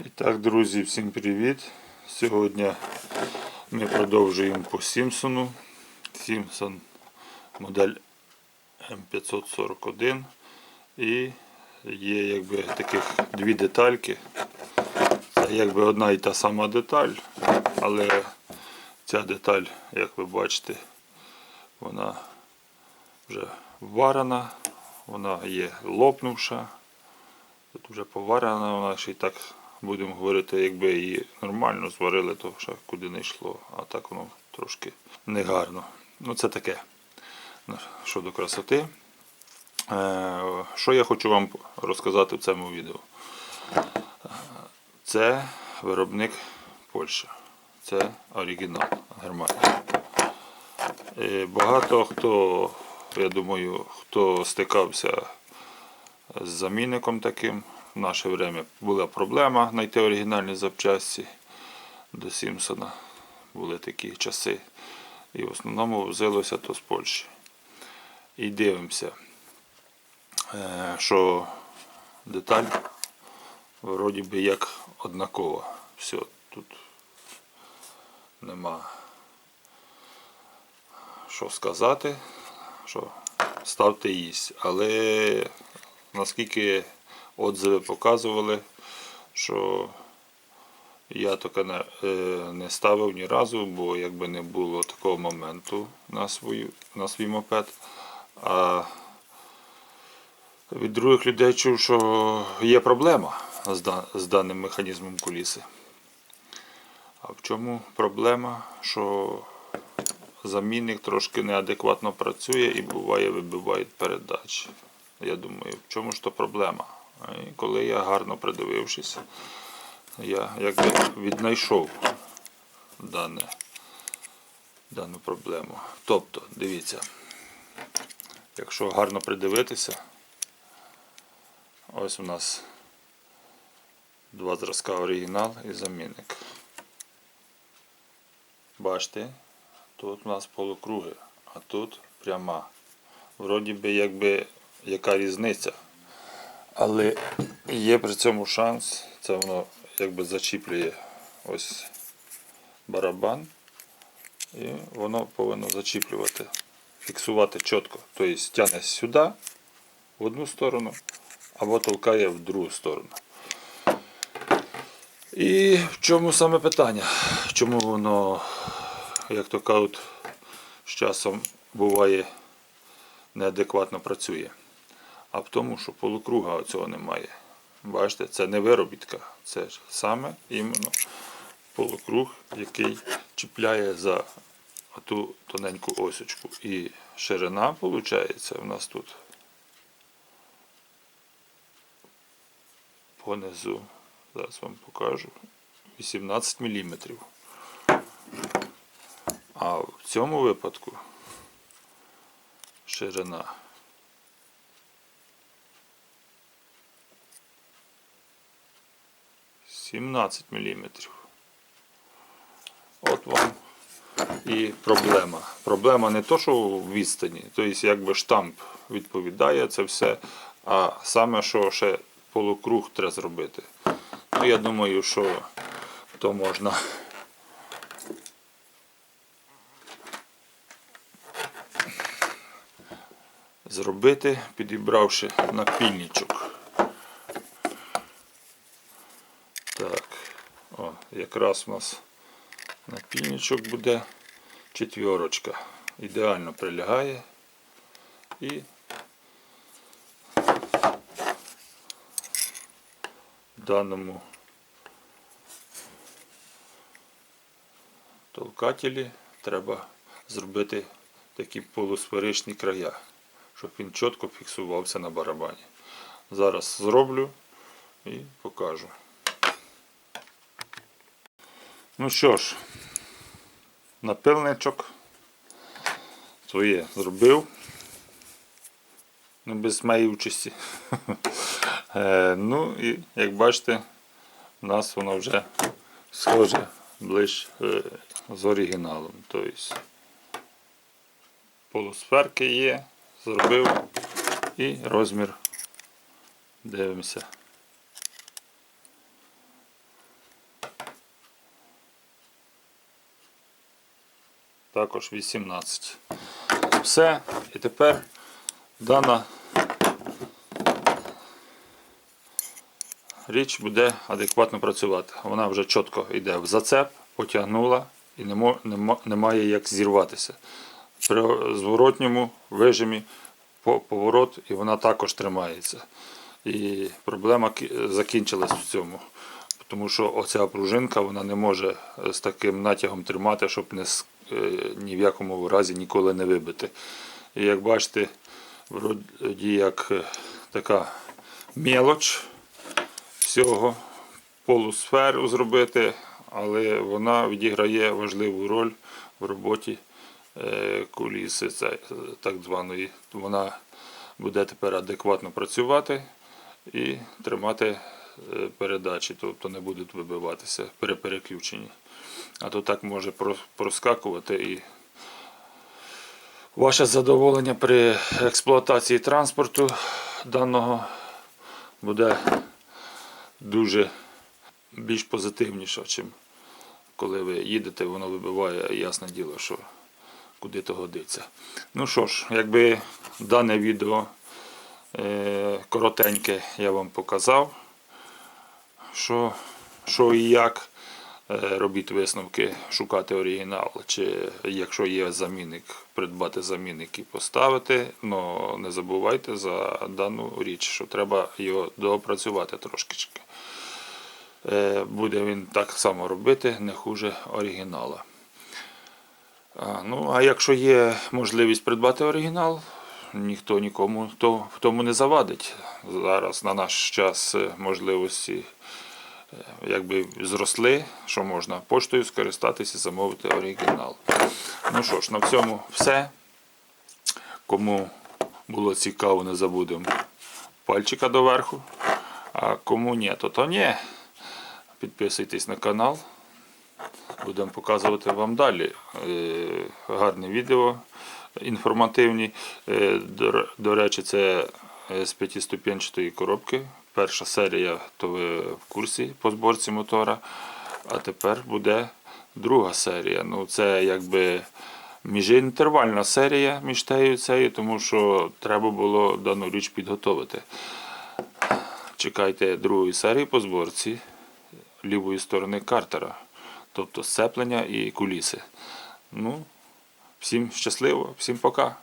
І так, друзі, всім привіт! Сьогодні ми продовжуємо по Сімпсону. Сімпсон модель М541. І є якби таких дві детальки. Це якби одна і та сама деталь, але ця деталь, як ви бачите, вона вже варена, вона є лопнувша. Тут вже поварена, вона ще й так, будемо говорити, якби її нормально зварили, то ще куди не йшло. А так воно трошки негарно. Ну це таке. Щодо красоти. Е, Що я хочу вам розказати в цьому відео? Це виробник Польща. Це оригінал Германія. Е, Багато хто, я думаю, хто стикався з замінником таким. В наше время була проблема знайти оригінальні запчасті до Сімпсона. Були такі часи. І в основному взялося то з Польщі. І дивимося, е, що деталь вроді би як однакова. Все, тут нема що сказати, що ставте їсть. Але наскільки отзиви показували, що я таке не, е, не ставив ні разу, бо якби не було такого моменту на, свою, на свій мопед. А від других людей чув, що є проблема з, з даним механізмом куліси. А в чому проблема? Що замінник трошки неадекватно працює і буває вибивають передачі. Я думаю, в чому ж то проблема? Коли я гарно придивившись, я якби віднайшов дане, дану проблему. Тобто, дивіться, якщо гарно придивитися, ось у нас два зразка оригінал і замінник. Бачите, тут у нас полукруги, а тут пряма. Вроді би якби яка різниця. Але є при цьому шанс, це воно якби зачіплює ось барабан. І воно повинно зачіплювати, фіксувати чітко. Тобто тягне сюди, в одну сторону, або толкає в другу сторону. І в чому саме питання? Чому воно, як то кажуть, з часом буває неадекватно працює? А в тому, що полукруга цього немає. Бачите, це не виробітка, це ж саме іменно полукруг, який чіпляє за ту тоненьку осочку. І ширина, виходить, у нас тут понизу, зараз вам покажу, 18 мм. А в цьому випадку ширина Сімнадцять міліметрів. От вам і проблема. Проблема не то, що в відстані, тобто якби штамп відповідає це все, а саме, що ще полукруг треба зробити. Ну, я думаю, що то можна. Зробити, підібравши напільничок. Так, о, якраз у нас напільничок буде четвірочка. Ідеально прилягає і в даному толкателі треба зробити такі полусферичні края, щоб він чітко фіксувався на барабані. Зараз зроблю і покажу. Ну що ж, напильничок своє зробив. Ну, без моєї участі. Е, ну і як бачите, у нас воно вже схоже ближче е, з оригіналом. Тобто полусферки є, зробив і розмір дивимося. Також 18. Все. І тепер дана річ буде адекватно працювати. Вона вже чітко йде в зацеп, потягнула і немає як зірватися. При зворотньому вижимі поворот і вона також тримається. І проблема закінчилась в цьому. Тому що оця пружинка вона не може з таким натягом тримати, щоб не, ні в якому разі ніколи не вибити. І як бачите, вроді як е, така мелоч всього полусферу зробити, але вона відіграє важливу роль в роботі е, куліси так званої. Вона буде тепер адекватно працювати і тримати е, передачі, тобто не будуть вибиватися перепереключені. А то так може проскакувати і ваше задоволення при експлуатації транспорту даного буде дуже більш позитивніше, чим коли ви їдете, воно вибиває, ясне діло, що куди то годиться. Ну що ж, якби дане відео е, коротеньке я вам показав, що, що і як. Е, Робіть висновки, шукати оригінал, чи якщо є замінник, придбати замінник і поставити. але не забувайте за дану річ, що треба його доопрацювати трошки. Е, Буде він так само робити, не хуже оригінала. Ну, а якщо є можливість придбати оригінал, ніхто нікому в тому не завадить. Зараз на наш час е, можливості е, якби зросли, що можна поштою скористатися і замовити оригінал. Ну що ж, на цьому все. Кому було цікаво, не забудемо пальчика доверху. А кому ні, то то ні. Підписуйтесь на канал. Будемо показувати вам далі е, гарні відео інформативні. Е, До, речі, це е, з п'ятиступенчатої коробки. Перша серія, то ви в курсі по зборці мотора. А тепер буде друга серія. Ну, це якби міжінтервальна серія між тею і цією, тому що треба було дану річ підготовити. Чекайте другої серії по зборці лівої сторони картера, тобто сцеплення і куліси. Ну, всім щасливо, всім пока.